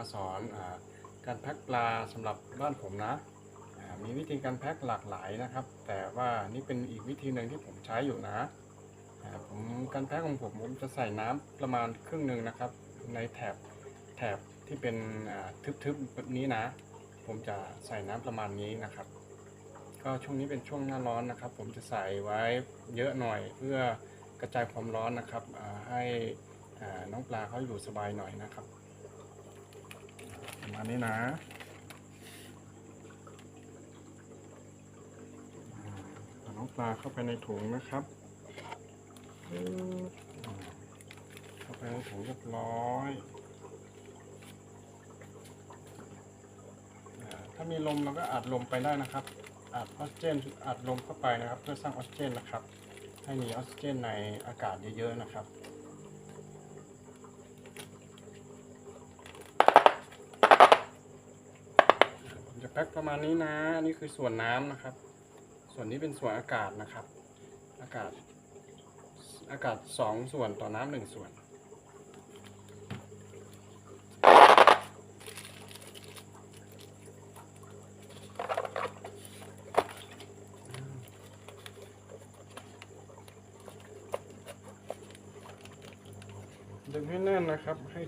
มาสอนอการแพ็คปลาสำหรับบ้านผมนะมีวิธีการแพ็คหลากหลายนะครับ แต่ว่านี่เป็นอีกวิธีหนึ่งที่ผมใช้อยู่นะผมการแพ็คของผมผมจะใส่น้ำประมาณครึ่งหนึ่งนะครับ ในแถบแถบที่เป็นทึบๆแบบนี้นะ ผมจะใส่น้ำประมาณนี้นะครับ ก็ช่วงนี้เป็นช่วงหน้าร้อนนะครับ ผมจะใส่ไว้เยอะหน่อยเพื่อกระจายความร้อนนะครับให้น้องปลาเขาอยู่สบายหน่อยนะครับ ประมาณนี้นะเอาน้องปลาเข้าไปในถุงนะครับเข้าไปในถุงเรียบร้อยถ้ามีลมเราก็อัดลมไปได้นะครับ อัดออกซิเจนอัดลมเข้าไปนะครับ เพื่อสร้างออกซิเจนนะครับ ให้มีออกซิเจนในอากาศเยอะๆนะครับ ผมจะ แพ็คประมาณนี้นะอันนี่คือส่วนน้ำนะครับ ส่วนนี้เป็นส่วนอากาศนะครับ อากาศ อากาศสองส่วนต่อน้ำหนึ่งส่วนดึงให้แน่นนะครับ ให้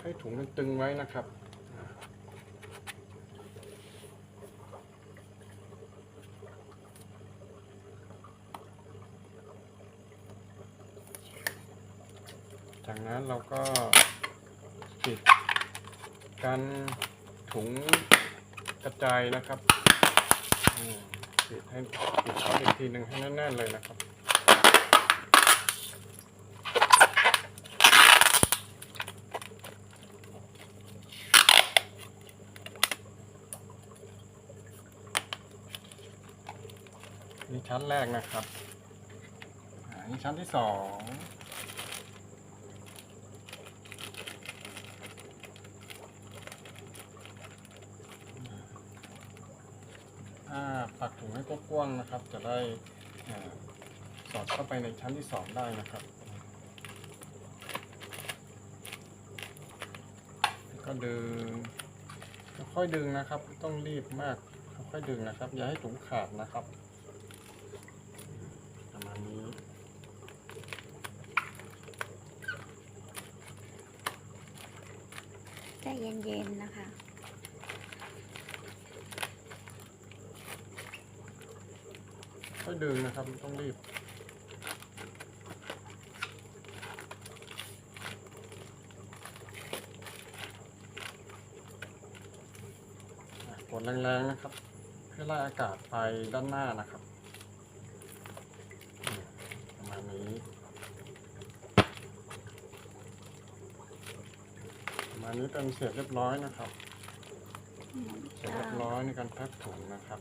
ให้ถุงมันตึงไว้นะครับ นั้นเราก็ปิดกันถุงกระจายนะครับปิดให้ปิดเขาอีกทีหนึ่งให้แน่นๆเลยนะครับ นี่ชั้นแรกนะครับอ่านี่ชั้นที่สอง อ่าปักถุงให้กว้างๆนะครับ จะได้สอดเข้าไปในชั้นที่สองได้นะครับ ก็ดึงค่อยดึงนะครับไม่ต้องรีบมาก ค่อยดึงนะครับ อย่าให้ถุงขาดนะครับประมาณนี้ใจเย็นๆนะคะ ค่อยดึงนะครับต้องรีบ กดแรงๆนะครับให้ไล่อากาศไปด้านหน้านะครับประมาณนี้ประมาณนี้เป็นเสร็จเรียบร้อยนะครับ เสร็จเรียบร้อยในการแพ็คถุงนะครับ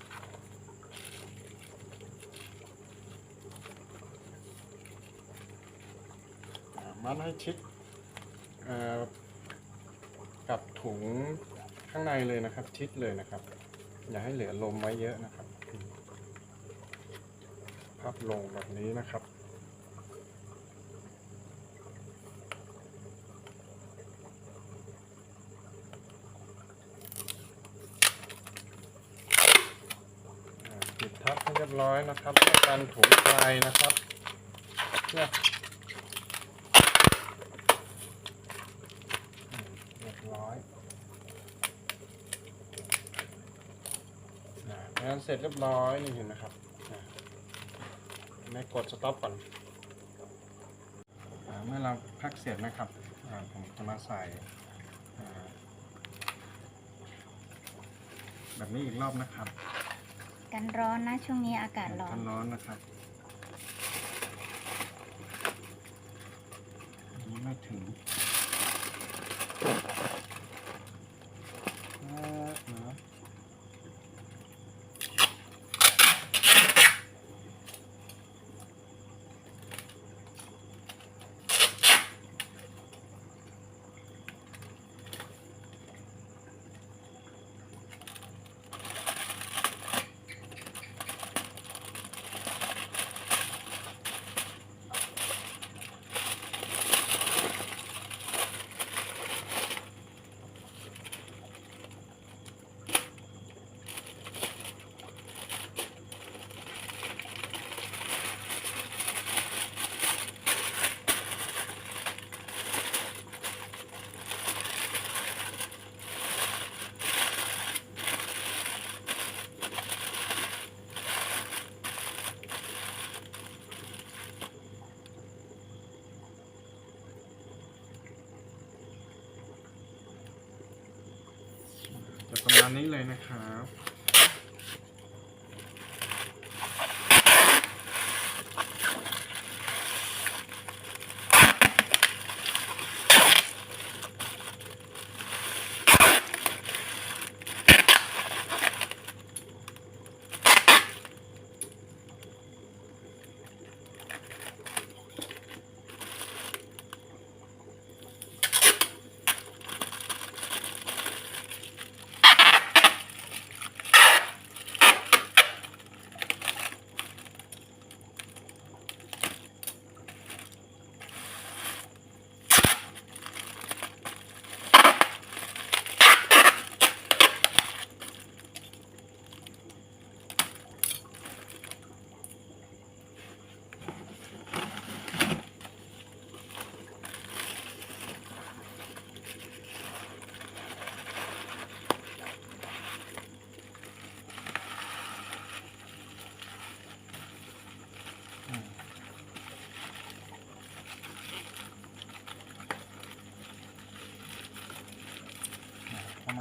อ่ามัดให้ชิดกับถุงข้างในเลยนะครับ ชิดเลยนะครับ อย่าให้เหลือลมไว้เยอะนะครับพับลงแบบนี้นะครับปิดทับให้เรียบร้อยนะครับเพื่อกันถุงไฟนะครับเพื่อมเรียบร้อยอ่า งานเสร็จเรียบร้อยนี่เห็นนะครับอ่าไม่กดสต็อปก่อนอาเมื่อเราพักเสร็จนะครับอ่าผมจะมาใส่อ่าแบบนี้อีกรอบนะครับ กันร้อนนะช่วงนี้อากาศร้อนกันร้อนนะครับอันนี้ไม่ถึง จะประมาณนี้เลยนะครับ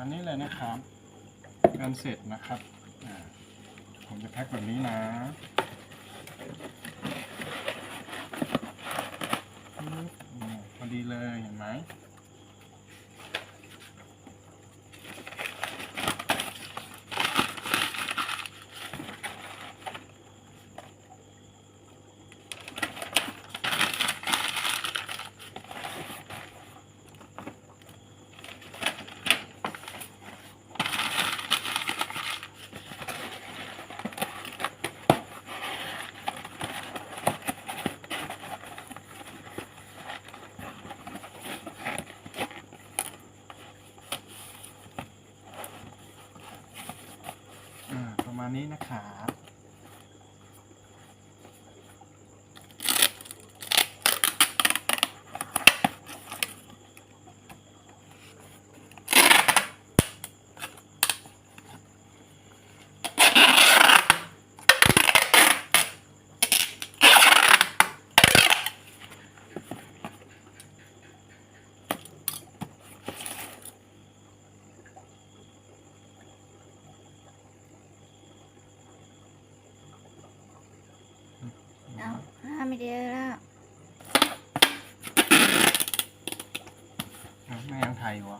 มาณนี้เลยนะครับงานเสร็จนะครับผมจะแพ็คแบบนี้นะพอดีเลยเห็นไหมอ่า ประมาณนี้นะครับ ไม่ได้แล้วอะแม่ยังไทยวะ